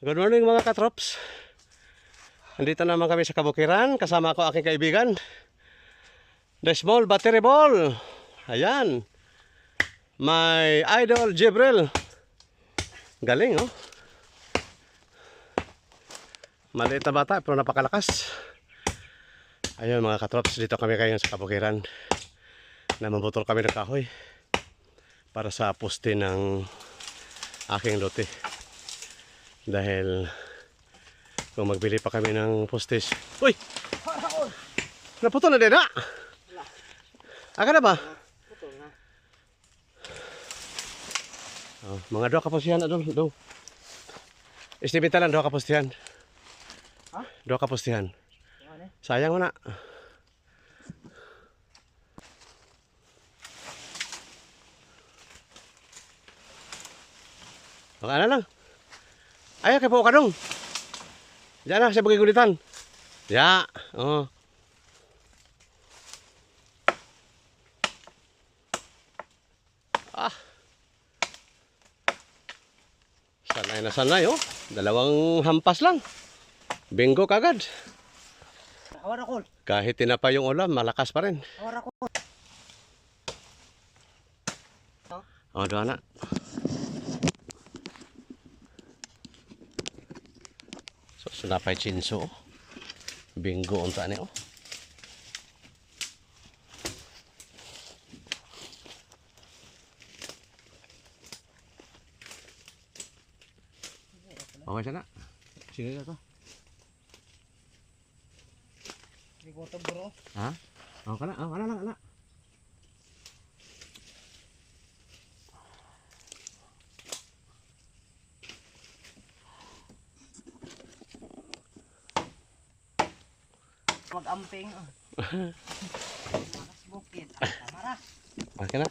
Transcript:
Good morning mga katrops. Nandito naman kami sa Kabukiran. Kasama ko aking kaibigan. The Small Battery Ball. Ayan. My idol Jibril. Galing oh. Maliit na bata pero napakalakas. Ayun mga katrops, dito kami ngayon sa Kabukiran. Namabutol kami ng kahoy para sa poste ng aking lote dahil kung magbili pa kami ng postes uy! Naputol na din ha? Aka na ba? Oh, mga dua kapustihan adol. Do istibita lang dua kapustihan. Ha? dua kapustihan. Ano? sayang mo na. Baka na lang. Ay, kay po ka dong. Diyan na, sa bagay gulitan. Ya, oh. Ah. Sanay na sanay, oh. Dalawang hampas lang. Bingo kagad. Kahit tinapa yung ulam, malakas pa rin. Oh, doon na. So, sunapay chinso. oh. Bingo unta ni oh. Okay sana. Sige ka to. Ito bro. Ha? Oh, kana, oh, kana lang, kana. Mag-amping. Makas bukid. Tamara. Okay na.